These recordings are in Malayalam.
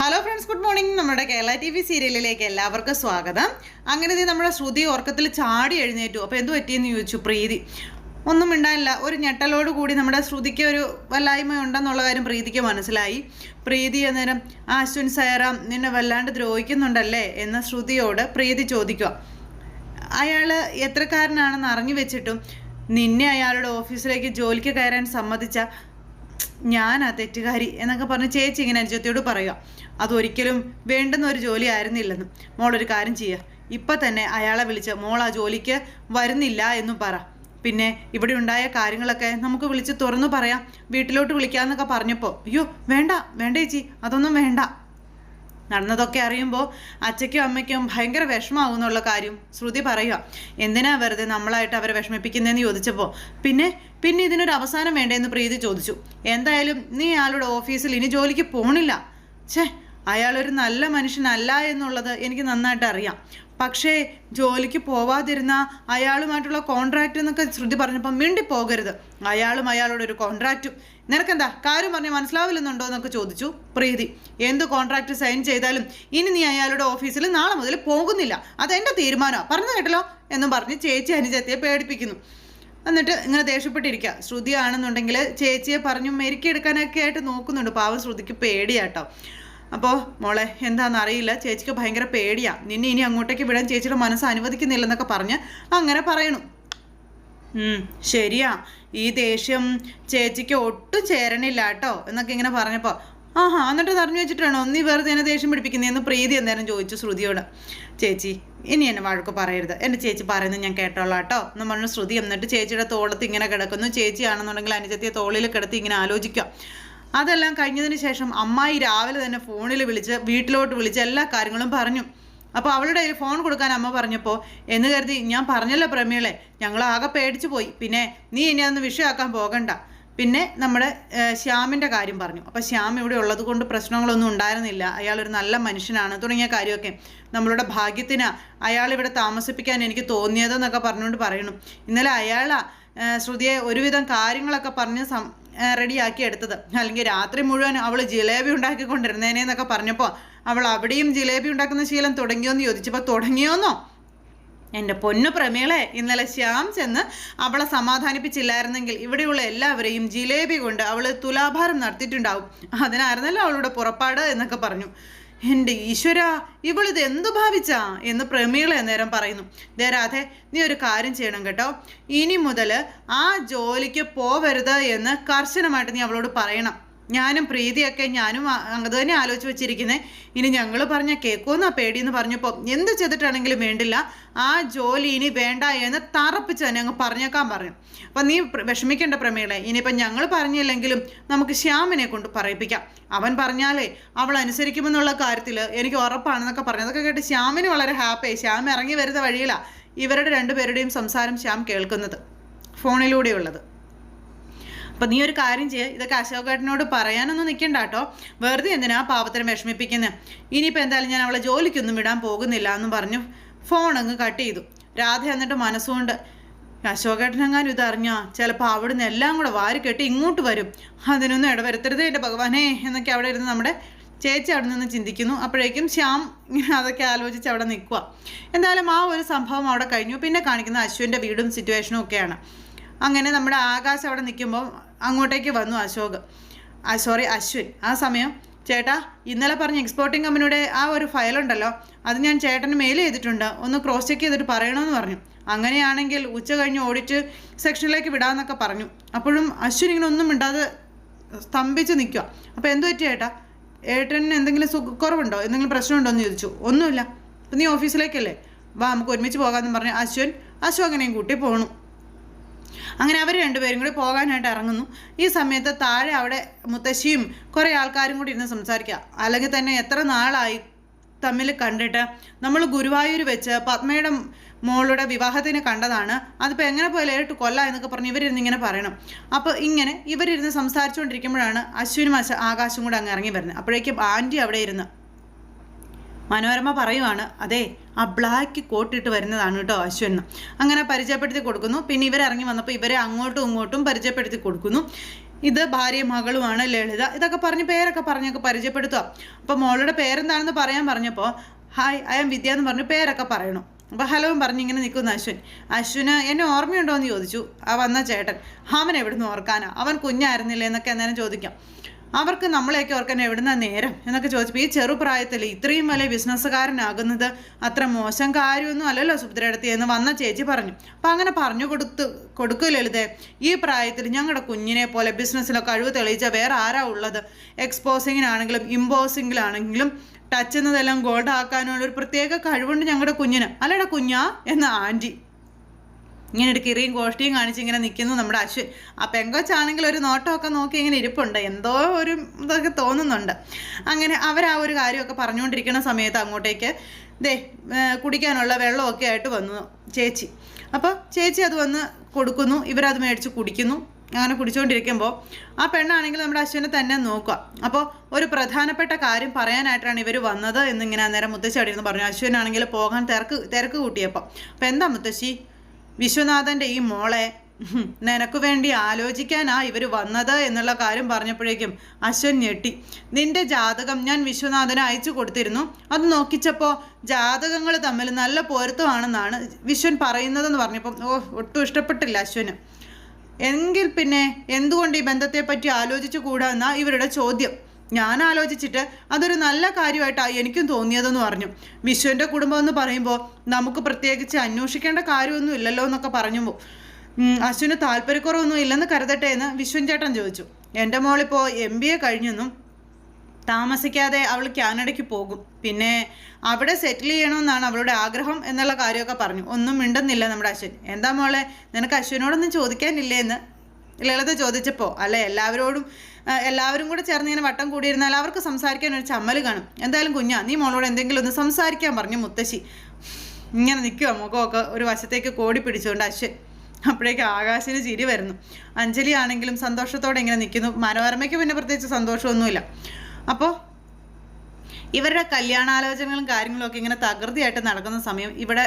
ഹലോ ഫ്രണ്ട്സ് ഗുഡ് മോർണിംഗ് നമ്മുടെ കേരള ടി വി സീരിയലിലേക്ക് എല്ലാവർക്കും സ്വാഗതം. അങ്ങനെ ഇത് നമ്മുടെ ശ്രുതി ഓർക്കത്തിൽ ചാടി എഴുന്നേറ്റു. അപ്പോൾ എന്ത് പറ്റിയെന്ന് ചോദിച്ചു പ്രീതി. ഒന്നും ഉണ്ടായില്ല ഒരു ഞെട്ടലോട് കൂടി നമ്മുടെ ശ്രുതിക്ക് ഒരു വല്ലായ്മ ഉണ്ടെന്നുള്ള കാര്യം പ്രീതിക്ക് മനസ്സിലായി. പ്രീതി അന്നേരം ആ അശ്വിൻ സയറാം നിന്നെ വല്ലാണ്ട് ദ്രോഹിക്കുന്നുണ്ടല്ലേ? എന്ന ശ്രുതിയോട് പ്രീതി ചോദിക്കുക. അയാൾ എത്രക്കാരനാണെന്ന് അറിഞ്ഞു വെച്ചിട്ടും നിന്നെ അയാളുടെ ഓഫീസിലേക്ക് ജോലിക്ക് കയറാൻ സമ്മതിച്ച ഞാനാ തെറ്റുകാരി എന്നൊക്കെ പറഞ്ഞ് ചേച്ചി ഇങ്ങനെ അനുജത്തിയോട് പറയുക അതൊരിക്കലും വേണ്ടുന്ന ഒരു ജോലി ആയിരുന്നില്ലെന്നും. മോളൊരു കാര്യം ചെയ്യുക ഇപ്പം തന്നെ അയാളെ വിളിച്ച് മോൾ ആ ജോലിക്ക് വരുന്നില്ല എന്നും പറ. പിന്നെ ഇവിടെ ഉണ്ടായ കാര്യങ്ങളൊക്കെ നമുക്ക് വിളിച്ച് തുറന്നു പറയാം. വീട്ടിലോട്ട് വിളിക്കാമെന്നൊക്കെ പറഞ്ഞപ്പോൾ അയ്യോ വേണ്ട വേണ്ട ചേച്ചി. അതൊന്നും വേണ്ട. നടന്നതൊക്കെ അറിയുമ്പോൾ അച്ഛയ്ക്കും അമ്മയ്ക്കും ഭയങ്കര വിഷമാവും എന്നുള്ള കാര്യം ശ്രുതി പറയുക. എന്തിനാ വെറുതെ നമ്മളായിട്ട് അവരെ വിഷമിപ്പിക്കുന്നതെന്ന് ചോദിച്ചപ്പോൾ പിന്നെ പിന്നെ ഇതിനൊരു അവസാനം വേണ്ടേന്ന് പ്രീതി ചോദിച്ചു. എന്തായാലും നീ അയാളുടെ ഓഫീസിൽ ഇനി ജോലിക്ക് പോണില്ല. ഛേ അയാളൊരു നല്ല മനുഷ്യനല്ല എന്നുള്ളത് എനിക്ക് നന്നായിട്ട് അറിയാം. പക്ഷേ ജോലിക്ക് പോവാതിരുന്ന അയാളുമായിട്ടുള്ള കോൺട്രാക്റ്റ് എന്നൊക്കെ ശ്രുതി പറഞ്ഞപ്പോൾ മിണ്ടി പോകരുത് അയാളും അയാളോടൊരു കോൺട്രാക്റ്റും നിനക്കെന്താ? കാര്യം പറഞ്ഞ് മനസ്സിലാവില്ലെന്നുണ്ടോ എന്നൊക്കെ ചോദിച്ചു. പ്രീതി എന്ത് കോൺട്രാക്ട് സൈൻ ചെയ്താലും ഇനി നീ അയാളുടെ ഓഫീസിൽ നാളെ മുതൽ പോകുന്നില്ല. അതെന്റെ തീരുമാനമാണ് പറഞ്ഞു കേട്ടല്ലോ എന്നും പറഞ്ഞ് ചേച്ചി അനുജത്തിയെ പേടിപ്പിക്കുന്നു. എന്നിട്ട് ഇങ്ങനെ ദേഷ്യപ്പെട്ടിരിക്കുക ശ്രുതി ആണെന്നുണ്ടെങ്കിൽ ചേച്ചിയെ പറഞ്ഞു മെരുക്കിയെടുക്കാനൊക്കെ ആയിട്ട് നോക്കുന്നുണ്ട്. പാവം ശ്രുതിക്ക് പേടിയാട്ടോ. അപ്പോൾ മോളെ എന്താണെന്ന് അറിയില്ല. ചേച്ചിക്ക് ഭയങ്കര പേടിയാണ് നിന്നെ ഇനി അങ്ങോട്ടേക്ക് വിടാൻ ചേച്ചിയുടെ മനസ്സ് അനുവദിക്കുന്നില്ലെന്നൊക്കെ പറഞ്ഞ് അങ്ങനെ പറയണു. ശരിയാ. ഈ ദേഷ്യം ചേച്ചിക്ക് ഒട്ടും ചേരണില്ല കേട്ടോ എന്നൊക്കെ ഇങ്ങനെ പറഞ്ഞപ്പോൾ ആഹാ എന്നിട്ട് തറഞ്ഞു വെച്ചിട്ടാണോ? നീ വെറുതെ എന്നെ ദേഷ്യം പിടിപ്പിക്കുന്നതെന്ന് പ്രീതി എന്നേരം ചോദിച്ചു ശ്രുതിയോട്. ചേച്ചി ഇനി എന്നെ വഴക്ക് പറയരുത്. എന്റെ ചേച്ചി പറയുന്നത് ഞാൻ കേട്ടോളാം കേട്ടോ. എന്ന് പറഞ്ഞു ശ്രുതി എന്നിട്ട് ചേച്ചിയുടെ തോളത്ത് ഇങ്ങനെ കിടക്കുന്നു. ചേച്ചിയാണെന്നുണ്ടെങ്കിൽ അനുജത്തിയെ തോളിൽ കിടത്തി ഇങ്ങനെ ആലോചിക്കാം അതെല്ലാം കഴിഞ്ഞതിന് ശേഷം അമ്മായി രാവിലെ തന്നെ ഫോണിൽ വിളിച്ച് വീട്ടിലോട്ട് വിളിച്ച് എല്ലാ കാര്യങ്ങളും പറഞ്ഞു. അപ്പോൾ അവളുടെ കയ്യിൽ ഫോൺ കൊടുക്കാൻ അമ്മ പറഞ്ഞപ്പോൾ എന്ന് കരുതി ഞാൻ പറഞ്ഞല്ലോ പ്രമീളെ ഞങ്ങൾ ആകെ പേടിച്ചു പോയി. പിന്നെ നീ ഇനി അതൊന്ന് വിഷയമാക്കാൻ പോകണ്ട. പിന്നെ നമ്മുടെ ശ്യാമിന്റെ കാര്യം പറഞ്ഞു. അപ്പോൾ ശ്യാം ഇവിടെ ഉള്ളത് കൊണ്ട് പ്രശ്നങ്ങളൊന്നും ഉണ്ടായിരുന്നില്ല. അയാളൊരു നല്ല മനുഷ്യനാണ് തുടങ്ങിയ കാര്യമൊക്കെ നമ്മളുടെ ഭാഗ്യത്തിന് അയാൾ ഇവിടെ താമസിപ്പിക്കാൻ എനിക്ക് തോന്നിയതെന്നൊക്കെ പറഞ്ഞുകൊണ്ട് പറയണം ഇന്നലെ അയാളാ ശ്രുതിയെ ഒരുവിധം കാര്യങ്ങളൊക്കെ പറഞ്ഞ് റെഡിയാക്കി എടുത്തത്. അല്ലെങ്കിൽ രാത്രി മുഴുവൻ അവൾ ജിലേബി ഉണ്ടാക്കിക്കൊണ്ടിരുന്നേനെന്നൊക്കെ പറഞ്ഞപ്പോൾ അവൾ അവിടെയും ജിലേബി ഉണ്ടാക്കുന്ന ശീലം തുടങ്ങിയോന്ന് ചോദിച്ചപ്പോൾ തുടങ്ങിയോന്നോ? എന്റെ പൊന്നു പ്രമേളെ ഇന്നലെ ശ്യാം ചെന്ന് അവളെ സമാധാനിപ്പിച്ചില്ലായിരുന്നെങ്കിൽ ഇവിടെയുള്ള എല്ലാവരെയും ജിലേബി കൊണ്ട് അവൾ തുലാഭാരം നടത്തിയിട്ടുണ്ടാവും. അതിനായിരുന്നല്ലോ അവളുടെ പുറപ്പാട് എന്നൊക്കെ പറഞ്ഞു. എന്റെ ഈശ്വര ഇവളിത് എന്തു ഭാവിച്ചാ? എന്ന് പ്രമീള നേരം പറയുന്നു. ദേ രാധേ നീ ഒരു കാര്യം ചെയ്യണം കേട്ടോ. ഇനി മുതൽ ആ ജോലിക്ക് പോവരുത് എന്ന് കർശനമായിട്ട് നീ അവളോട് പറയണം. ഞാനും പ്രീതിയൊക്കെ ഞാനും അങ്ങനെ തന്നെ ആലോചിച്ച് വെച്ചിരിക്കുന്നത് ഇനി ഞങ്ങൾ പറഞ്ഞ കേൾക്കുമെന്നാ പേടിയെന്ന് പറഞ്ഞപ്പോൾ എന്ത് ചെയ്തിട്ടാണെങ്കിലും വേണ്ടില്ല. ആ ജോലി ഇനി വേണ്ട എന്ന് തറപ്പിച്ച് തന്നെ അങ്ങ് പറഞ്ഞേക്കാൻ പറഞ്ഞു അപ്പം നീ വിഷമിക്കേണ്ട പ്രമേളെ. ഇനിയിപ്പം ഞങ്ങൾ പറഞ്ഞില്ലെങ്കിലും നമുക്ക് ശ്യാമിനെ കൊണ്ട് പറയിപ്പിക്കാം. അവൻ പറഞ്ഞാലേ അവൾ അനുസരിക്കുമെന്നുള്ള കാര്യത്തിൽ എനിക്ക് ഉറപ്പാണെന്നൊക്കെ പറഞ്ഞു. അതൊക്കെ കേട്ട് ശ്യാമിന് വളരെ ഹാപ്പിയായി. ശ്യാം ഇറങ്ങി വരുന്ന വഴിയിലാണ് ഇവരുടെ രണ്ടുപേരുടെയും സംസാരം ശ്യാം കേൾക്കുന്നത്. ഫോണിലൂടെയുള്ളത്. അപ്പം നീ ഒരു കാര്യം ചെയ്യുക ഇതൊക്കെ അശോകേട്ടനോട് പറയാനൊന്നും നിൽക്കണ്ട കേട്ടോ. വെറുതെ എന്തിനാ പാവത്തരം വിഷമിപ്പിക്കുന്നത് ഇനിയിപ്പോൾ എന്തായാലും ഞാൻ അവളെ ജോലിക്കൊന്നും വിടാൻ പോകുന്നില്ല എന്ന് പറഞ്ഞു ഫോൺ അങ്ങ് കട്ട് ചെയ്തു. രാധ എന്നിട്ട് മനസ്സുകൊണ്ട് അശോകേട്ടനെങ്ങാനും ഇതറിഞ്ഞാ ചിലപ്പോൾ അവിടുന്ന് എല്ലാം കൂടെ വാരി കെട്ടി ഇങ്ങോട്ട് വരും. അതിനൊന്നും ഇടവരുത്തരുത് എന്റെ ഭഗവാനെ എന്നൊക്കെ അവിടെ ഇരുന്ന് നമ്മുടെ ചേച്ചി അവിടെ നിന്ന് ചിന്തിക്കുന്നു. അപ്പോഴേക്കും ശ്യാം അതൊക്കെ ആലോചിച്ച് അവിടെ നിൽക്കുക എന്തായാലും ആ ഒരു സംഭവം അവിടെ കഴിഞ്ഞു. പിന്നെ കാണിക്കുന്ന അശ്വിന്റെ വീടും സിറ്റുവേഷനും ഒക്കെയാണ്. അങ്ങനെ നമ്മുടെ ആകാശം അവിടെ നിൽക്കുമ്പോൾ അങ്ങോട്ടേക്ക് വന്നു അശോക്. ആ സോറി അശ്വിൻ. ആ സമയം ചേട്ടാ ഇന്നലെ പറഞ്ഞ എക്സ്പോർട്ടിംഗ് കമ്പനിയുടെ ആ ഒരു ഫയലുണ്ടല്ലോ അത് ഞാൻ ചേട്ടന് മെയിൽ ചെയ്തിട്ടുണ്ട്. ഒന്ന് ക്രോസ് ചെക്ക് ചെയ്തിട്ട് പറയണമെന്ന് പറഞ്ഞു. അങ്ങനെയാണെങ്കിൽ ഉച്ച കഴിഞ്ഞ് ഓടിച്ച് സെക്ഷനിലേക്ക് വിടാമെന്നൊക്കെ പറഞ്ഞു. അപ്പോഴും അശ്വിൻ ഇങ്ങനെ ഒന്നും ഇണ്ടാതെ സ്തംഭിച്ച് നിൽക്കുക അപ്പോൾ എന്തു പറ്റി ചേട്ടാ? ഏട്ടന് എന്തെങ്കിലും സുഖക്കുറവുണ്ടോ എന്തെങ്കിലും പ്രശ്നമുണ്ടോ എന്ന് ചോദിച്ചു. ഒന്നുമില്ല. അപ്പം നീ ഓഫീസിലേക്കല്ലേ വാ നമുക്ക് ഒരുമിച്ച് പോകാമെന്ന് പറഞ്ഞ് അശ്വിൻ അശോകനെയും കൂട്ടി പോണു. അങ്ങനെ അവർ രണ്ടുപേരും കൂടി പോകാനായിട്ട് ഇറങ്ങുന്നു. ഈ സമയത്ത് താഴെ അവിടെ മുത്തശ്ശിയും കുറേ ആൾക്കാരും കൂടി ഇരുന്ന് സംസാരിക്കുക. അല്ലെങ്കിൽ തന്നെ എത്ര നാളായി തമ്മിൽ കണ്ടിട്ട് നമ്മൾ ഗുരുവായൂർ വെച്ച് പത്മയുടെ മോളുടെ വിവാഹത്തിന് കണ്ടതാണ്. അതിപ്പോൾ എങ്ങനെ പോയാലും ഏട്ട് കൊല്ല എന്നൊക്കെ പറഞ്ഞ് ഇവരിരുന്ന് ഇങ്ങനെ പറയണം. അപ്പോൾ ഇങ്ങനെ ഇവരിരുന്ന് സംസാരിച്ചുകൊണ്ടിരിക്കുമ്പോഴാണ് അശ്വിനും അശ ആകാശും കൂടെ അങ്ങ് ഇറങ്ങി വരുന്നത്. അപ്പോഴേക്കും ആന്റി അവിടെ ഇരുന്ന് മനോരമ പറയുവാണ് അതെ ആ ബ്ലാക്ക് കോട്ടിട്ട് വരുന്നതാണ് കേട്ടോ അശ്വൻ. അങ്ങനെ പരിചയപ്പെടുത്തി കൊടുക്കുന്നു. പിന്നെ ഇവരിറങ്ങി വന്നപ്പോൾ ഇവരെ അങ്ങോട്ടും ഇങ്ങോട്ടും പരിചയപ്പെടുത്തി കൊടുക്കുന്നു. ഇത് ഭാര്യ മകളുമാണ് ലളിത. ഇതൊക്കെ പറഞ്ഞ് പേരൊക്കെ പറഞ്ഞൊക്കെ പരിചയപ്പെടുത്തുക അപ്പോൾ മോളുടെ പേരെന്താണെന്ന് പറയാൻ പറഞ്ഞപ്പോൾ ഹായ് ഐ എം വിദ്യ എന്ന് പറഞ്ഞ് പേരൊക്കെ പറയണം. അപ്പോൾ ഹലോ പറഞ്ഞ് ഇങ്ങനെ നിൽക്കുന്നു അശ്വിൻ. അശ്വിന് എന്നെ ഓർമ്മയുണ്ടോ എന്ന് ചോദിച്ചു. ആ വന്ന ചേട്ടൻ അവൻ എവിടുന്ന് ഓർക്കാനാ? അവൻ കുഞ്ഞായിരുന്നില്ലേ എന്നൊക്കെ അന്നേരം ചോദിക്കാം. അവർക്ക് നമ്മളെയൊക്കെ ഓർക്കാൻ എവിടുന്ന നേരം? എന്നൊക്കെ ചോദിച്ചപ്പോൾ ഈ ചെറുപ്രായത്തിൽ ഇത്രയും വലിയ ബിസിനസ്സുകാരനാകുന്നത് അത്ര മോശം കാര്യമൊന്നും അല്ലല്ലോ സുഭദ്രയടത്തി എന്ന് വന്ന ചേച്ചി പറഞ്ഞു. അപ്പം അങ്ങനെ പറഞ്ഞു കൊടുത്ത് കൊടുക്കൂ ലളിതേ ഈ പ്രായത്തിൽ ഞങ്ങളുടെ കുഞ്ഞിനെ പോലെ ബിസിനസ്സിലൊക്കെ കഴിവ് തെളിയിച്ച വേറെ ആരാ ഉള്ളത്? എക്സ്പോസിങ്ങിനാണെങ്കിലും ഇമ്പോസിങ്ങിലാണെങ്കിലും ടച്ച് എന്നതെല്ലാം ഗോൾഡ് ആക്കാനുള്ള ഒരു പ്രത്യേക കഴിവുണ്ട് ഞങ്ങളുടെ കുഞ്ഞിന്. അല്ലടാ കുഞ്ഞാ എന്ന ആന്റി. ഇങ്ങനെ ഒരു കിറിയും കോഷ്ടിയും കാണിച്ച് ഇങ്ങനെ നിൽക്കുന്നു നമ്മുടെ അശ്വിൻ. ആ പെങ്കൊച്ചാണെങ്കിൽ ഒരു നോട്ടമൊക്കെ നോക്കി ഇങ്ങനെ ഇരിപ്പുണ്ട്. എന്തോ ഒരു ഇതൊക്കെ തോന്നുന്നുണ്ട്. അങ്ങനെ അവർ ആ ഒരു കാര്യമൊക്കെ പറഞ്ഞുകൊണ്ടിരിക്കുന്ന സമയത്ത് അങ്ങോട്ടേക്ക് ദേ കുടിക്കാനുള്ള വെള്ളമൊക്കെ ആയിട്ട് വന്നു ചേച്ചി. അപ്പോൾ ചേച്ചി അത് വന്ന് കൊടുക്കുന്നു. ഇവരത് മേടിച്ച് കുടിക്കുന്നു. അങ്ങനെ കുടിച്ചുകൊണ്ടിരിക്കുമ്പോൾ ആ പെണ്ണാണെങ്കിൽ നമ്മുടെ അശ്വിനെ തന്നെ നോക്കുക. അപ്പോൾ ഒരു പ്രധാനപ്പെട്ട കാര്യം പറയാനായിട്ടാണ് ഇവർ വന്നത് എന്നിങ്ങനെ അന്നേരം മുത്തശ്ശി അവിടെ ഇരുന്ന് പറഞ്ഞു അശ്വിനാണെങ്കിൽ പോകാൻ തിരക്ക് തിരക്ക് കൂട്ടിയപ്പോൾ. അപ്പോൾ എന്താ മുത്തശ്ശി? വിശ്വനാഥന്റെ ഈ മോളെ നിനക്ക് വേണ്ടി ആലോചിക്കാനാ ഇവർ വന്നത് എന്നുള്ള കാര്യം പറഞ്ഞപ്പോഴേക്കും അശ്വൻ ഞെട്ടി. നിന്റെ ജാതകം ഞാൻ വിശ്വനാഥന് അയച്ചു കൊടുത്തിരുന്നു. അത് നോക്കിച്ചപ്പോൾ ജാതകങ്ങൾ തമ്മിൽ നല്ല പൊരുത്തമാണെന്നാണ് വിശ്വൻ പറയുന്നതെന്ന് പറഞ്ഞപ്പം ഓ ഒട്ടും ഇഷ്ടപ്പെട്ടില്ല അശ്വന്. എങ്കിൽ പിന്നെ എന്തുകൊണ്ട് ഈ ബന്ധത്തെപ്പറ്റി ആലോചിച്ചു കൂടാ എന്നാ ഇവരുടെ ചോദ്യം. ഞാൻ ആലോചിച്ചിട്ട് അതൊരു നല്ല കാര്യമായിട്ടാണ് എനിക്കും തോന്നിയതെന്ന് പറഞ്ഞു. വിശ്വന്റെ കുടുംബം എന്ന് പറയുമ്പോൾ നമുക്ക് പ്രത്യേകിച്ച് അന്വേഷിക്കേണ്ട കാര്യമൊന്നും ഇല്ലല്ലോ എന്നൊക്കെ പറഞ്ഞു അശ്വിന് താല്പര്യക്കുറവൊന്നും ഇല്ലെന്ന് കരുതട്ടെ എന്ന് വിശ്വൻ ചേട്ടൻ ചോദിച്ചു. എന്റെ മോളിപ്പോൾ എം ബി എ കഴിഞ്ഞെന്നും താമസിക്കാതെ അവൾ കാനഡയ്ക്ക് പോകും. പിന്നെ അവിടെ സെറ്റിൽ ചെയ്യണമെന്നാണ് അവളുടെ ആഗ്രഹം എന്നുള്ള കാര്യമൊക്കെ പറഞ്ഞു. ഒന്നും മിണ്ടുന്നില്ല നമ്മുടെ അശ്വിൻ. എന്താ മോളെ നിനക്ക് അശ്വിനോടൊന്നും ചോദിക്കാനില്ലേ എന്ന് ലളിത ചോദിച്ചപ്പോൾ അല്ല എല്ലാവരോടും എല്ലാവരും കൂടെ ചേർന്ന് ഇങ്ങനെ വട്ടം കൂടിയിരുന്നാൽ അവർക്ക് സംസാരിക്കാൻ ഒരു ചമ്മൽ കാണും. എന്തായാലും കുഞ്ഞാ നീ മോളോട് എന്തെങ്കിലും ഒന്ന് സംസാരിക്കാൻ പറഞ്ഞു മുത്തശ്ശി. ഇങ്ങനെ നിൽക്കുക മുഖമൊക്കെ ഒരു വശത്തേക്ക് കോടി പിടിച്ചുകൊണ്ട് അശ്വൻ. അപ്പോഴേക്ക് ആകാശിന് ചിരി വരുന്നു. അഞ്ജലി ആണെങ്കിലും സന്തോഷത്തോടെ ഇങ്ങനെ നിൽക്കുന്നു. മനോരമയ്ക്ക് പിന്നെ പ്രത്യേകിച്ച് സന്തോഷമൊന്നുമില്ല. അപ്പോൾ ഇവരുടെ കല്യാണാലോചനകളും കാര്യങ്ങളും ഒക്കെ ഇങ്ങനെ തകൃതിയായിട്ട് നടക്കുന്ന സമയം ഇവിടെ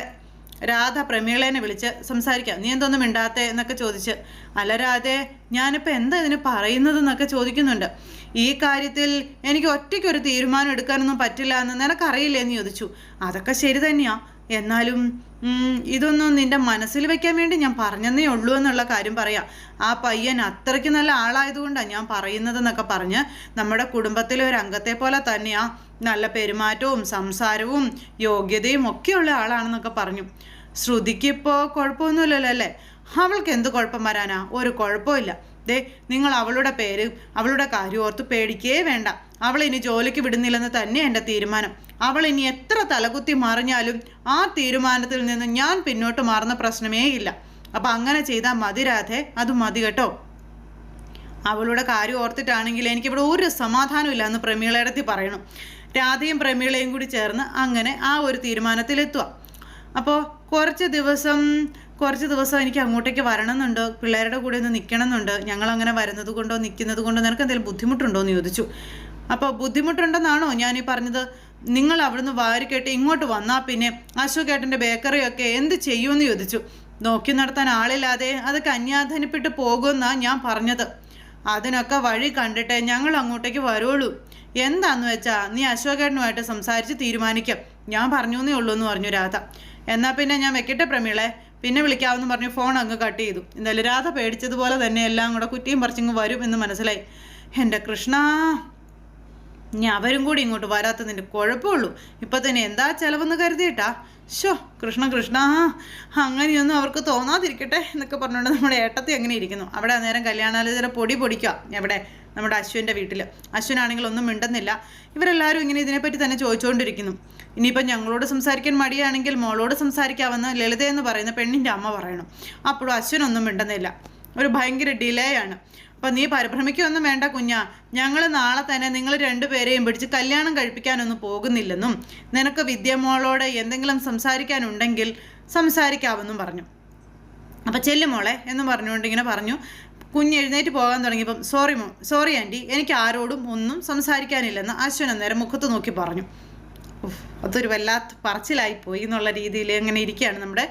രാധ പ്രമീളേനെ വിളിച്ച് സംസാരിക്കാം. നീ എന്തൊന്നും മിണ്ടാത്തേ? എന്നൊക്കെ ചോദിച്ച്. അല്ല രാധേ ഞാനിപ്പോൾ എന്താ ഇതിന് പറയുന്നതെന്നൊക്കെ ചോദിക്കുന്നുണ്ട്. ഈ കാര്യത്തിൽ എനിക്ക് ഒറ്റയ്ക്കൊരു തീരുമാനം എടുക്കാനൊന്നും പറ്റില്ല എന്ന് നിനക്കറിയില്ലേ? എന്ന് ചോദിച്ചു. അതൊക്കെ ശരി തന്നെയാ. എന്നാലും ഇതൊന്നും നിന്റെ മനസ്സിൽ വെക്കാൻ വേണ്ടി ഞാൻ പറഞ്ഞതേ ഉള്ളൂ എന്നുള്ള കാര്യം പറയാം. ആ പയ്യൻ അത്രയ്ക്ക് നല്ല ആളായതുകൊണ്ടാണ് ഞാൻ പറയുന്നതെന്നൊക്കെ പറഞ്ഞ് നമ്മുടെ കുടുംബത്തിലെ ഒരു അംഗത്തെ പോലെ തന്നെയാ നല്ല പെരുമാറ്റവും സംസാരവും യോഗ്യതയും ഒക്കെയുള്ള ആളാണെന്നൊക്കെ പറഞ്ഞു. ശ്രുതിക്ക് ഇപ്പോൾ കുഴപ്പമൊന്നുമില്ലല്ലോ അല്ലേ? അവൾക്ക് എന്ത് കുഴപ്പം വരാനാ? ഒരു കുഴപ്പമില്ല. ദേ നിങ്ങൾ അവളുടെ പേര് അവളുടെ കാര്യം ഓർത്ത് പേടിക്കേ വേണ്ട. അവൾ ഇനി ജോലിക്ക് വിടുന്നില്ലെന്ന് തന്നെ എന്റെ തീരുമാനം. അവൾ ഇനി എത്ര തലകുത്തി മറിഞ്ഞാലും ആ തീരുമാനത്തിൽ നിന്ന് ഞാൻ പിന്നോട്ട് മാറുന്ന പ്രശ്നമേ ഇല്ല. അപ്പം അങ്ങനെ ചെയ്താൽ മതി അത് മതി കേട്ടോ. അവളുടെ കാര്യം ഓർത്തിട്ടാണെങ്കിൽ എനിക്കിവിടെ ഒരു സമാധാനമില്ല എന്ന് പ്രമീളയുടെ പറയണം. രാധയും പ്രമീളയും കൂടി ചേർന്ന് അങ്ങനെ ആ ഒരു തീരുമാനത്തിലെത്തുക. അപ്പോൾ കുറച്ച് ദിവസം കുറച്ച് ദിവസം എനിക്ക് അങ്ങോട്ടേക്ക് വരണമെന്നുണ്ട്? പിള്ളേരുടെ കൂടെ ഒന്ന് നിൽക്കണമെന്നുണ്ട് ഞങ്ങൾ അങ്ങനെ വരുന്നത് കൊണ്ടോ നിൽക്കുന്നത് കൊണ്ടോ നിനക്ക് എന്തെങ്കിലും ബുദ്ധിമുട്ടുണ്ടോ എന്ന് ചോദിച്ചു. അപ്പോൾ ബുദ്ധിമുട്ടുണ്ടെന്നാണോ ഞാൻ ഈ പറഞ്ഞത്? നിങ്ങൾ അവിടുന്ന് വാരിക്കേട്ട് ഇങ്ങോട്ട് വന്നാൽ പിന്നെ അശോകേട്ടന്റെ ബേക്കറിയൊക്കെ എന്ത് ചെയ്യുമെന്ന് ചോദിച്ചു. നോക്കി നടത്താൻ ആളില്ലാതെ അത് കന്യാധനിപ്പിട്ട് പോകുമെന്നാണ് ഞാൻ പറഞ്ഞത്. അതിനൊക്കെ വഴി കണ്ടിട്ട് ഞങ്ങൾ അങ്ങോട്ടേക്ക് വരുള്ളൂ എന്താന്ന് വെച്ചാ നീ അശോകേട്ടനുമായിട്ട് സംസാരിച്ച് തീരുമാനിക്കാം. ഞാൻ പറഞ്ഞു എന്നേ ഉള്ളൂ എന്ന് പറഞ്ഞു രാധ. എന്നാ പിന്നെ ഞാൻ വെക്കട്ടെ പ്രമീളെ? പിന്നെ വിളിക്കാമെന്ന് പറഞ്ഞു ഫോൺ അങ്ങ് കട്ട് ചെയ്തു. എന്തായാലും രാധ പേടിച്ചതുപോലെ തന്നെ എല്ലാം കൂടെ കുറ്റിയും പറിച്ചിങ്ങ് വരും എന്ന് മനസ്സിലായി. എന്റെ കൃഷ്ണ ഇനി അവരും കൂടി ഇങ്ങോട്ട് വരാത്തതിന്റെ കുഴപ്പമുള്ളൂ. ഇപ്പൊ തന്നെ എന്താ ചെലവെന്ന് കരുതിയിട്ടാ? ഷോ കൃഷ്ണ കൃഷ്ണ അങ്ങനെയൊന്നും അവർക്ക് തോന്നാതിരിക്കട്ടെ എന്നൊക്കെ പറഞ്ഞുകൊണ്ട് നമ്മുടെ ഏട്ടത്തി അങ്ങനെ ഇരിക്കുന്നു. അവിടെ അന്നേരം കല്യാണാലോചന പൊടി പൊടിക്കുക. എവിടെ? നമ്മുടെ അശ്വിന്റെ വീട്ടിൽ അശ്വിനാണെങ്കിൽ ഒന്നും മിണ്ടുന്നില്ല. ഇവരെല്ലാവരും ഇങ്ങനെ ഇതിനെപ്പറ്റി തന്നെ ചോദിച്ചുകൊണ്ടിരിക്കുന്നു ഇനിയിപ്പം ഞങ്ങളോട് സംസാരിക്കാൻ മടിയാണെങ്കിൽ മോളോട് സംസാരിക്കാമെന്ന് ലളിത എന്ന് പറയുന്ന പെണ്ണിന്റെ അമ്മ പറയണം. അപ്പോഴും അശ്വിനൊന്നും മിണ്ടുന്നില്ല. ഒരു ഭയങ്കര ഡിലേ ആണ്. അപ്പം നീ പരിഭ്രമിക്കൊന്നും വേണ്ട കുഞ്ഞാ. ഞങ്ങൾ നാളെ തന്നെ നിങ്ങൾ രണ്ടുപേരെയും പിടിച്ച് കല്യാണം കഴിപ്പിക്കാനൊന്നും പോകുന്നില്ലെന്നും നിനക്ക് വിദ്യമോളോട് എന്തെങ്കിലും സംസാരിക്കാനുണ്ടെങ്കിൽ സംസാരിക്കാമെന്നും പറഞ്ഞു. അപ്പം ചെല്ലുമോളെ എന്ന് പറഞ്ഞുകൊണ്ട് ഇങ്ങനെ പറഞ്ഞു. കുഞ്ഞ് എഴുന്നേറ്റ് പോകാൻ തുടങ്ങിയപ്പം സോറി മോ സോറി ആന്റി എനിക്ക് ആരോടും ഒന്നും സംസാരിക്കാനില്ലെന്ന് അശ്വൻ അന്നേരം മുഖത്ത് നോക്കി പറഞ്ഞു. അതൊരു വല്ലാത്ത പറച്ചിലായി പോയി എന്നുള്ള രീതിയിൽ അങ്ങനെ ഇരിക്കുകയാണ് നമ്മുടെ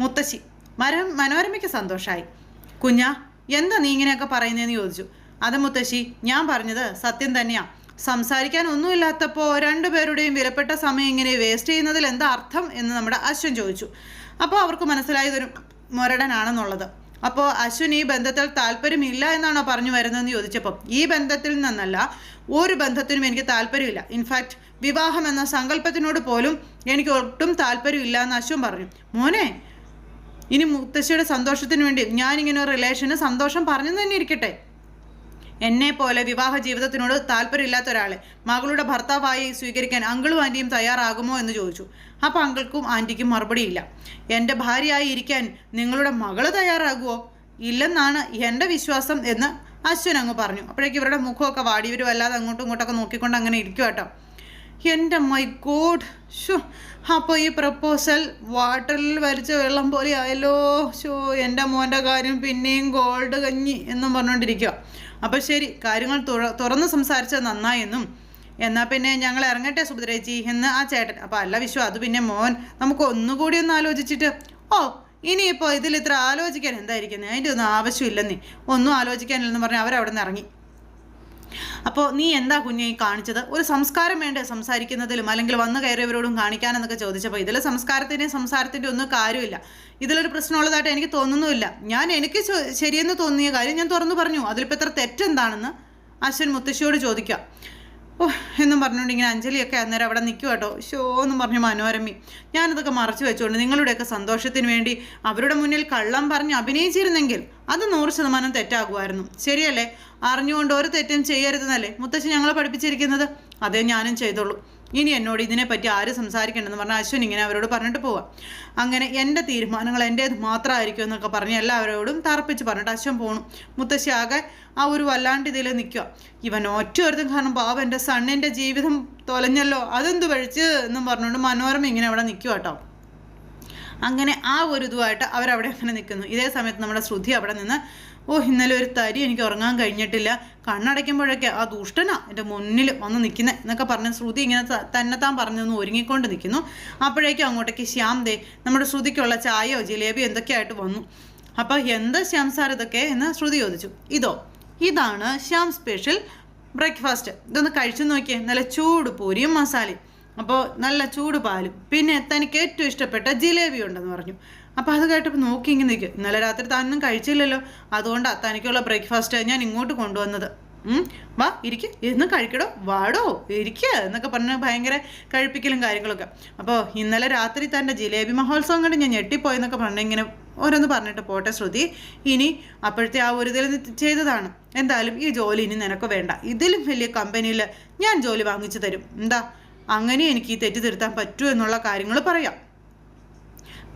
മുത്തശ്ശി. മരം മനോരമയ്ക്ക് സന്തോഷമായി കുഞ്ഞ എന്താ നീ ഇങ്ങനെയൊക്കെ പറയുന്നതെന്ന് ചോദിച്ചു. അത് മുത്തശ്ശി ഞാൻ പറഞ്ഞത് സത്യം തന്നെയാണ് സംസാരിക്കാൻ ഒന്നുമില്ലാത്തപ്പോൾ രണ്ടുപേരുടെയും വിലപ്പെട്ട സമയം ഇങ്ങനെ വേസ്റ്റ് ചെയ്യുന്നതിൽ എന്താ അർത്ഥം? എന്ന് നമ്മുടെ അശ്വൻ ചോദിച്ചു. അപ്പോൾ അവർക്ക് മനസ്സിലായതൊരു മുരടനാണെന്നുള്ളത്. അപ്പോൾ അശ്വിൻ ഈ ബന്ധത്തിൽ താല്പര്യമില്ല എന്നാണോ പറഞ്ഞു വരുന്നതെന്ന് ചോദിച്ചപ്പോൾ ഈ ബന്ധത്തിൽ നിന്നല്ല ഒരു ബന്ധത്തിനും എനിക്ക് താല്പര്യമില്ല. ഇൻഫാക്റ്റ് വിവാഹം എന്ന സങ്കല്പത്തിനോട് പോലും എനിക്ക് ഒട്ടും താല്പര്യമില്ല എന്ന് അശ്വൻ പറഞ്ഞു. മോനെ ഇനി മുത്തശ്ശിയുടെ സന്തോഷത്തിന് വേണ്ടി ഞാനിങ്ങനെ ഒരു റിലേഷന് സന്തോഷം പറഞ്ഞു തന്നെ ഇരിക്കട്ടെ. എന്നെ പോലെ വിവാഹ ജീവിതത്തിനോട് താല്പര്യമില്ലാത്ത ഒരാളെ മകളുടെ ഭർത്താവായി സ്വീകരിക്കാൻ അങ്കിളും ആന്റിയും തയ്യാറാകുമോ എന്ന് ചോദിച്ചു. അപ്പോൾ അങ്കിൾക്കും ആന്റിക്കും മറുപടിയില്ല. എന്റെ ഭാര്യയായി ഇരിക്കാൻ നിങ്ങളുടെ മകൾ തയ്യാറാകുമോ ഇല്ലെന്നാണ് എന്റെ വിശ്വാസം എന്ന് അശ്വൻ അങ്ങ് പറഞ്ഞു. അപ്പോഴേക്കും ഇവരുടെ മുഖമൊക്കെ വാടി വരും. അല്ലാതെ അങ്ങോട്ടും ഇങ്ങോട്ടൊക്കെ നോക്കിക്കൊണ്ട് അങ്ങനെ ഇരിക്കും കേട്ടോ. എന്റെ മൈ ഗോഡ് ഷോ അപ്പോൾ ഈ പ്രപ്പോസൽ വാട്ടറിൽ വരച്ച വെള്ളം പോലെ ആയല്ലോ ഷോ എന്റെ മോന്റെ കാര്യം പിന്നെയും ഗോൾഡ് കഞ്ഞി എന്നും പറഞ്ഞുകൊണ്ടിരിക്കുക അപ്പോൾ ശരി കാര്യങ്ങൾ തുറ തുറന്ന് സംസാരിച്ചത് നന്നായെന്നും. എന്നാൽ പിന്നെ ഞങ്ങൾ ഇറങ്ങട്ടെ സുഭദ്രേച്ചി എന്ന് ആ ചേട്ടൻ അപ്പോൾ അല്ല വിശ്വ അത് പിന്നെ മോൻ നമുക്ക് ഒന്നുകൂടി ഒന്ന് ആലോചിച്ചിട്ട് ഓ ഇനിയിപ്പോൾ ഇതിൽ ഇത്ര ആലോചിക്കാൻ എന്തായിരിക്കുന്നത് അതിന്റെ ഒന്നും ആവശ്യമില്ലെന്നേ. ഒന്നും ആലോചിക്കാനില്ലെന്ന് പറഞ്ഞ് അവരവിടെ നിന്ന് ഇറങ്ങി. അപ്പോൾ നീ എന്താ കുഞ്ഞെ കാണിച്ചത്? ഒരു സംസ്കാരം വേണ്ടേ സംസാരിക്കുന്നതിലും? അല്ലെങ്കിൽ വന്നു കയറിയവരോടും കാണിക്കാനെന്നൊക്കെ ചോദിച്ചപ്പോൾ ഇതിൽ സംസ്കാരത്തിന്റെയും സംസാരത്തിന്റെ ഒന്നും കാര്യമില്ല. ഇതിലൊരു പ്രശ്നമുള്ളതായിട്ട് എനിക്ക് തോന്നുന്നുമില്ല. ഞാൻ എനിക്ക് ശരിയെന്ന് തോന്നിയ കാര്യം ഞാൻ തുറന്നു പറഞ്ഞു. അതിലിപ്പോൾ എത്ര തെറ്റെന്താണെന്ന് അശ്വൻ മുത്തശ്ശിയോട് ചോദിക്കുക. ഓ എന്നും പറഞ്ഞുകൊണ്ട് ഇങ്ങനെ അഞ്ജലിയൊക്കെ അന്നേരം അവിടെ നിൽക്കുക കേട്ടോ. ഷോ എന്നും പറഞ്ഞു മനോരമി ഞാനതൊക്കെ മറച്ചു വെച്ചുകൊണ്ട് നിങ്ങളുടെയൊക്കെ സന്തോഷത്തിന് വേണ്ടി അവരുടെ മുന്നിൽ കള്ളം പറഞ്ഞ് അഭിനയിച്ചിരുന്നെങ്കിൽ അത് നൂറ് ശതമാനം തെറ്റാകുമായിരുന്നു. ശരിയല്ലേ? അറിഞ്ഞുകൊണ്ട് ഒരു തെറ്റും ചെയ്യരുതെന്നല്ലേ? മുത്തശ്ശി ഞങ്ങളെ പഠിപ്പിച്ചിരിക്കുന്നത്? അതേ ഞാനും ചെയ്തോളൂ. ഇനി എന്നോട് ഇതിനെപ്പറ്റി ആര് സംസാരിക്കണമെന്ന് പറഞ്ഞാൽ അശ്വിൻ ഇങ്ങനെ അവരോട് പറഞ്ഞിട്ട് പോവാം. അങ്ങനെ എന്റെ തീരുമാനങ്ങൾ എന്റേത് മാത്രമായിരിക്കും എന്നൊക്കെ പറഞ്ഞ് എല്ലാവരോടും തറപ്പിച്ച് പറഞ്ഞിട്ട് അശ്വൻ പോണു. മുത്തശ്ശിയാകെ ആ ഒരു വല്ലാണ്ട് ഇതിൽ നിൽക്കുക ഇവൻ ഒറ്റയൊരുത്തും കാരണം പാവം എന്റെ സണ്ണിന്റെ ജീവിതം തൊലഞ്ഞല്ലോ അതെന്ത് പഴിച്ച് എന്നും പറഞ്ഞുകൊണ്ട് മനോരമ ഇങ്ങനെ അവിടെ നിൽക്കുക കേട്ടോ അങ്ങനെ ആ ഒരു ഇതുമായിട്ട് അവരവിടെ അങ്ങനെ നിൽക്കുന്നു ഇതേ സമയത്ത് നമ്മുടെ ശ്രുതി അവിടെ നിന്ന് ഓ ഇന്നലെ ഒരു തരി എനിക്ക് ഉറങ്ങാൻ കഴിഞ്ഞിട്ടില്ല. കണ്ണടയ്ക്കുമ്പോഴൊക്കെ ആ ദുഷ്ടനാ എന്റെ മുന്നിൽ വന്ന് നിൽക്കുന്നത് എന്നൊക്കെ പറഞ്ഞ് ശ്രുതി ഇങ്ങനെ തന്നെത്താൻ പറഞ്ഞൊന്ന് ഒരുങ്ങിക്കൊണ്ട് നിൽക്കുന്നു. അപ്പോഴേക്കും അങ്ങോട്ടേക്ക് ശ്യാം ദേ നമ്മുടെ ശ്രുതിക്കുള്ള ചായയോ ജിലേബിയോ എന്തൊക്കെയായിട്ട് വന്നു. അപ്പോൾ എന്താ ശ്യാം സാർ ഇതൊക്കെ എന്ന് ശ്രുതി ചോദിച്ചു. ഇതോ ഇതാണ് ശ്യാം സ്പെഷ്യൽ ബ്രേക്ക്ഫാസ്റ്റ്. ഇതൊന്ന് കഴിച്ചു നോക്കിയേ. നല്ല ചൂട് പൂരിയും മസാലയും. അപ്പോൾ നല്ല ചൂട് പാലും. പിന്നെ തനിക്ക് ഏറ്റവും ഇഷ്ടപ്പെട്ട ജിലേബി ഉണ്ടെന്ന് പറഞ്ഞു. അപ്പോൾ അത് കേട്ടപ്പോൾ നോക്കി ഇങ്ങനെ നിൽക്കും ഇന്നലെ രാത്രി താനൊന്നും കഴിച്ചില്ലല്ലോ. അതുകൊണ്ടാണ് തനിക്കുള്ള ബ്രേക്ക്ഫാസ്റ്റ് ഞാൻ ഇങ്ങോട്ട് കൊണ്ടുവന്നത്. വാ ഇരിക്ക്. ഇന്ന് കഴിക്കടോ? വാടോ? ഇരിക്കുക എന്നൊക്കെ പറഞ്ഞ് ഭയങ്കര കഴിപ്പിക്കലും കാര്യങ്ങളൊക്കെ. അപ്പോൾ ഇന്നലെ രാത്രി തന്റെ ജിലേബി മഹോത്സവം കണ്ട് ഞാൻ ഞെട്ടിപ്പോയെന്നൊക്കെ പറഞ്ഞ് ഇങ്ങനെ ഓരോന്ന് പറഞ്ഞിട്ട് പോട്ടെ ശ്രുതി. ഇനി അപ്പോഴത്തെ ആ ഒരു ഇതിൽ ചെയ്തതാണ്. എന്തായാലും ഈ ജോലി ഇനി നിനക്ക് വേണ്ട. ഇതിലും വലിയ കമ്പനിയിൽ ഞാൻ ജോലി വാങ്ങിച്ചു തരും. എന്താ? അങ്ങനെ എനിക്ക് ഈ തെറ്റ് തിരുത്താൻ പറ്റൂ എന്നുള്ള കാര്യങ്ങൾ പറയാം.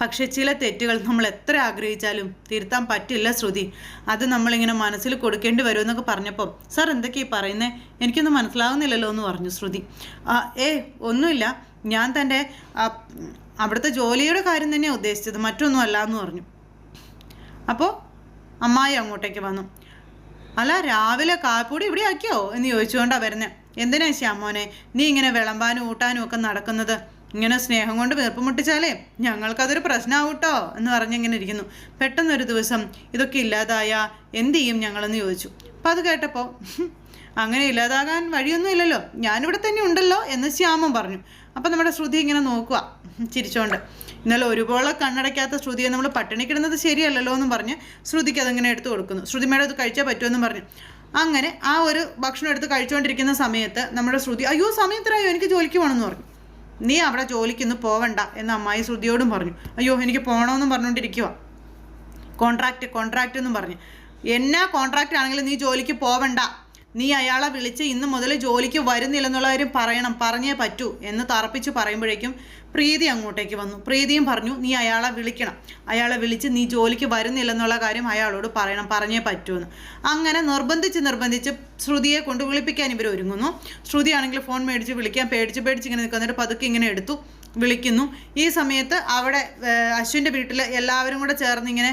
പക്ഷെ ചില തെറ്റുകൾ നമ്മൾ എത്ര ആഗ്രഹിച്ചാലും തിരുത്താൻ പറ്റില്ല ശ്രുതി. അത് നമ്മളിങ്ങനെ മനസ്സിൽ കൊടുക്കേണ്ടി വരുമെന്നൊക്കെ പറഞ്ഞപ്പോൾ സാർ എന്തൊക്കെയാ പറയുന്നത് എനിക്കൊന്നും മനസ്സിലാവുന്നില്ലല്ലോ എന്ന് പറഞ്ഞു ശ്രുതി. ഏ ഒന്നുമില്ല. ഞാൻ തന്റെ അവിടുത്തെ ജോലിയുടെ കാര്യം തന്നെയാണ് ഉദ്ദേശിച്ചത് മറ്റൊന്നും അല്ല എന്ന് പറഞ്ഞു. അപ്പോൾ അമ്മായി അങ്ങോട്ടേക്ക് വന്നു. അല്ല രാവിലെ കാപ്പൂടി ഇവിടെ ആക്കിയോ? എന്ന് ചോദിച്ചുകൊണ്ടാണ് വരുന്നത് എന്തിനാ ശ്യാമോനെ? നീ ഇങ്ങനെ വിളമ്പാനും ഊട്ടാനും ഒക്കെ നടക്കുന്നത്? ഇങ്ങനെ സ്നേഹം കൊണ്ട് വീർപ്പ് മുട്ടിച്ചാലേ ഞങ്ങൾക്കതൊരു പ്രശ്നമാവൂട്ടോ എന്ന് പറഞ്ഞിങ്ങനെ ഇരിക്കുന്നു. പെട്ടെന്നൊരു ദിവസം ഇതൊക്കെ ഇല്ലാതായ എന്ത് ചെയ്യും ഞങ്ങളെന്ന് ചോദിച്ചു. അപ്പം അത് കേട്ടപ്പോൾ അങ്ങനെ ഇല്ലാതാകാൻ വഴിയൊന്നുമില്ലല്ലോ. ഞാനിവിടെ തന്നെ ഉണ്ടല്ലോ എന്ന് ശ്യാമൻ പറഞ്ഞു. അപ്പം നമ്മുടെ ശ്രുതി ഇങ്ങനെ നോക്കുക ചിരിച്ചോണ്ട്. ഇന്നലെ ഒരുപോലെ കണ്ണടയ്ക്കാത്ത ശ്രുതിയെ നമ്മൾ പട്ടിണി ശരിയല്ലല്ലോ എന്നും പറഞ്ഞ് ശ്രുതിക്ക് അതങ്ങനെ എടുത്തു കൊടുക്കുന്നു. ശ്രുതി മേഡം അത് കഴിച്ചാൽ പറ്റുമെന്നും പറഞ്ഞു. അങ്ങനെ ആ ഒരു ഭക്ഷണം എടുത്ത് കഴിച്ചുകൊണ്ടിരിക്കുന്ന സമയത്ത് നമ്മുടെ ശ്രുതി അയ്യോ സമയത്തിനായോ എനിക്ക് ജോലിക്ക് പോകണമെന്ന് പറഞ്ഞു. നീ അവിടെ ജോലിക്കൊന്നും പോവണ്ട എന്ന് അമ്മായി ശ്രുതിയോടും പറഞ്ഞു. അയ്യോ എനിക്ക് പോകണമെന്നും പറഞ്ഞുകൊണ്ടിരിക്കുക കോൺട്രാക്റ്റ് കോൺട്രാക്റ്റ് എന്നും പറഞ്ഞു. എന്നാ കോൺട്രാക്റ്റ് ആണെങ്കിലും നീ ജോലിക്ക് പോവണ്ട. നീ അയാളെ വിളിച്ച് ഇന്ന് മുതൽ ജോലിക്ക് വരുന്നില്ലെന്നുള്ള കാര്യം പറയണം പറഞ്ഞേ പറ്റൂ എന്ന് തറപ്പിച്ച് പറയുമ്പോഴേക്കും പ്രീതി അങ്ങോട്ടേക്ക് വന്നു. പ്രീതിയും പറഞ്ഞു നീ അയാളെ വിളിക്കണം. അയാളെ വിളിച്ച് നീ ജോലിക്ക് വരുന്നില്ലെന്നുള്ള കാര്യം അയാളോട് പറയണം പറഞ്ഞേ പറ്റൂന്ന് അങ്ങനെ നിർബന്ധിച്ച് നിർബന്ധിച്ച് ശ്രുതിയെ കൊണ്ട് വിളിപ്പിക്കാൻ ഇവർ ഒരുങ്ങുന്നു. ശ്രുതി ആണെങ്കിൽ ഫോൺ മേടിച്ച് വിളിക്കാൻ പേടിച്ച് പേടിച്ച് ഇങ്ങനെ നിൽക്കുന്നിട്ട് പതുക്കെ ഇങ്ങനെ എടുത്തു വിളിക്കുന്നു. ഈ സമയത്ത് അവിടെ അശ്വിന്റെ വീട്ടിൽ എല്ലാവരും കൂടെ ചേർന്ന് ഇങ്ങനെ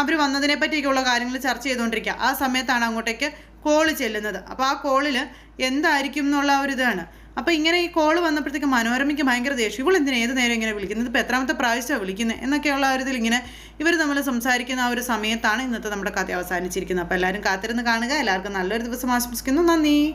അവർ വന്നതിനെ പറ്റിയൊക്കെയുള്ള കാര്യങ്ങൾ ചർച്ച ചെയ്തുകൊണ്ടിരിക്കുക. ആ സമയത്താണ് അങ്ങോട്ടേക്ക് കോൾ ചെല്ലുന്നത്. അപ്പോൾ ആ കോളിൽ എന്തായിരിക്കും എന്നുള്ള ഒരു ഇതാണ്. അപ്പോൾ ഇങ്ങനെ ഈ കോൾ വന്നപ്പോഴത്തേക്ക് മനോരമയ്ക്ക് ഭയങ്കര ദേഷ്യം. ഇവൾ എന്തിനാ ഏത് നേരം ഇങ്ങനെ വിളിക്കുന്നത്? ഇപ്പോൾ എത്രാമത്തെ പ്രാവശ്യമാണ് വിളിക്കുന്നത്? എന്നൊക്കെയുള്ള ഒരു ഇതിൽ ഇങ്ങനെ ഇവർ നമ്മൾ സംസാരിക്കുന്ന ആ ഒരു സമയത്താണ് ഇന്നത്തെ നമ്മുടെ കഥ അവസാനിച്ചിരിക്കുന്നത്. അപ്പോൾ എല്ലാവരും കാത്തിരുന്ന് കാണുക. എല്ലാവർക്കും നല്ലൊരു ദിവസം ആശംസിക്കുന്നു. നന്ദി.